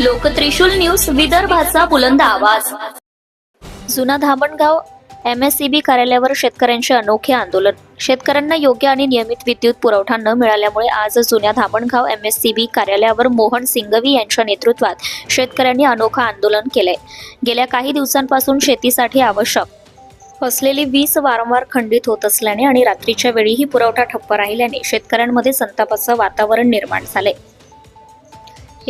लोकत्रिशूल news विदर्भाचा बुलंद आवाज. जुना धामणगाव एमएससीबी कार्यालयावर शेतकऱ्यांचे अनोखे आंदोलन. शेतकऱ्यांना योग्य आणि नियमित विद्युत पुरवठा न मिळाल्यामुळे आज जुन्या धामणगाव एमएससीबी कार्यालयावर मोहन सिंघवी यांच्या नेतृत्वात शेतकऱ्यांनी अनोखं आंदोलन केलंय. गेल्या काही दिवसांपासून शेतीसाठी आवश्यक. असलेली वीज वारंवार खंडित होत असल्याने आणि रात्रीच्या वेळीही पुरवठा ठप्प राहिल्याने शेतकऱ्यांमध्ये संतापाचं वातावरण निर्माण झालंय.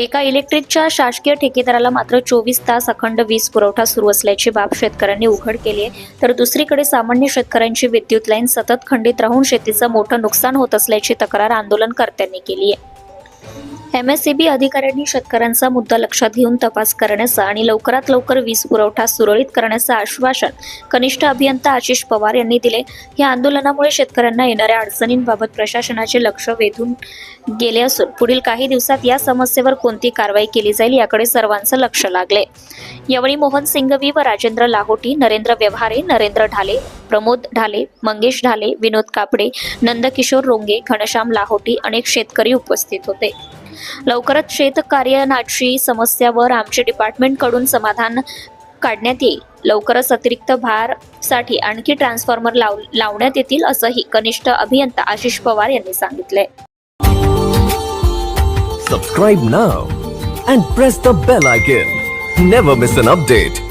एका इलेक्ट्रिकच्या शासकीय ठेकेदाराला मात्र चोवीस तास अखंड वीज पुरवठा सुरू असल्याची बाब शेतकऱ्यांनी उघड केली आहे. तर दुसरीकडे सामान्य शेतकऱ्यांची विद्युत लाईन सतत खंडित राहून शेतीचं मोठं नुकसान होत असल्याची तक्रार आंदोलनकर्त्यांनी केली आहे. एमएससीबी अधिकाऱ्यांनी शेतकऱ्यांचा मुद्दा लक्षात घेऊन तपास करण्याचं आणि लवकरात लवकर वीज पुरवठा सुरळीत करण्याचं आश्वासन कनिष्ठ अभियंता आशिष पवार यांनी दिले. या आंदोलनामुळे शेतकऱ्यांना येणाऱ्या अडचणींबाबत प्रशासनाचे लक्ष वेधून गेले असून पुढील काही दिवसात या समस्येवर कोणती कारवाई केली जाईल याकडे सर्वांचं लक्ष लागले. यावेळी मोहन सिंगवी व राजेंद्र लाहोटी नरेंद्र व्यवहारे नरेंद्र ढाले प्रमोद ढाले मंगेश ढाले विनोद कापडे नंदकिशोर रोंगे घनश्याम लाहोटी अनेक शेतकरी उपस्थित होते. लवकरच शेतकार्यनाची समस्यावर आमचे डिपार्टमेंटकडून समाधान काढण्यात येईल. लवकरच अतिरिक्त भारसाठी आणखी ट्रान्सफॉर्मर लाव लावण्यात येतील असंही कनिष्ठ अभियंता आशिष पवार यांनी सांगितले subscribe now and press the bell icon never miss an update